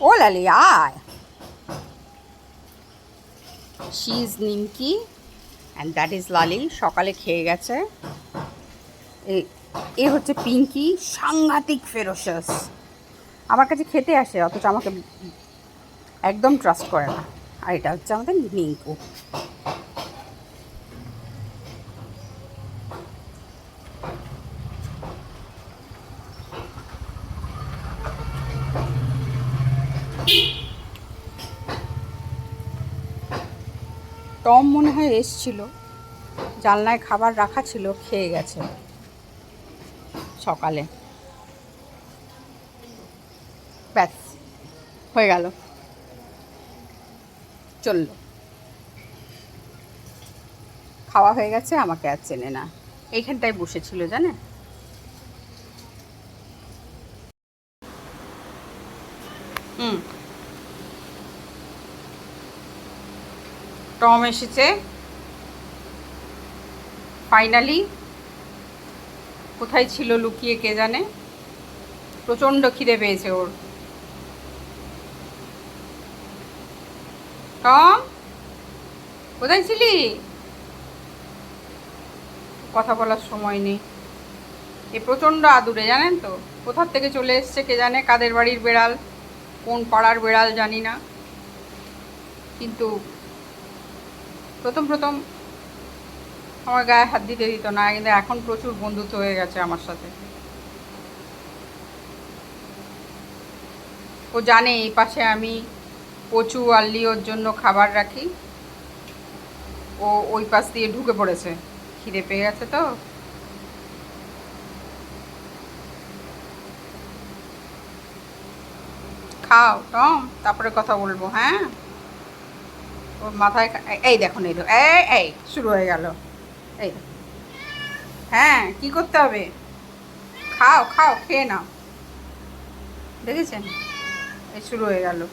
ও লালি আয় শিজ নিমকি অ্যান্ড দ্যাট ইজ লালি সকালে খেয়ে গেছে। এ- হচ্ছে পিঙ্কি সাংঘাতিক ফেরোসাস আমার কাছে খেতে আসে, অথচ আমাকে একদম ট্রাস্ট করে না। আর এটা হচ্ছে আমাদের মিঙ্কু টম মনে হয় এসছিল। জানলায় খাবার রাখা ছিল, খেয়ে গেছে। সকালে। ব্যাস, হয়ে গেল। চলল। খাওয়া হয়ে গেছে, আমাকে আর চেনে না। এইখানটায় বসেছিল জানে হুম। টম এসেছে। ফাইনালি কোথায় ছিল লুকিয়ে কে জানে? প্রচণ্ড খিদে পেয়েছে ওর। টম, কোথায় ছিলি? কথা বলার সময় নেই। এ প্রচণ্ড আদুরে, জানেন তো? কোথার থেকে চলে এসছে কে জানে? কাদের বাড়ির বেড়াল? কোন পাড়ার বেড়াল জানি না। কিন্তু প্রথম প্রথম আমার গায়ে হাত দিতে দিত না, কিন্তু এখন প্রচুর বন্ধুত্ব হয়ে গেছে আমার সাথে। ও জানে এই পাশে আমি কচু আল্লি ওর জন্য খাবার রাখি। ও ওই পাশ দিয়ে ঢুকে পড়েছে। খিদে পেয়ে গেছে তো। খাও, টম, তারপরে কথা বলব হ্যাঁ? ওর মাথায় এই- দেখুন এই এই এই, শুরু হয়ে গেল। এই হ্যাঁ কি করতে হবে? খাও খাও, খেয়ে নাও। দেখেছেন? এই শুরু হয়ে গেল।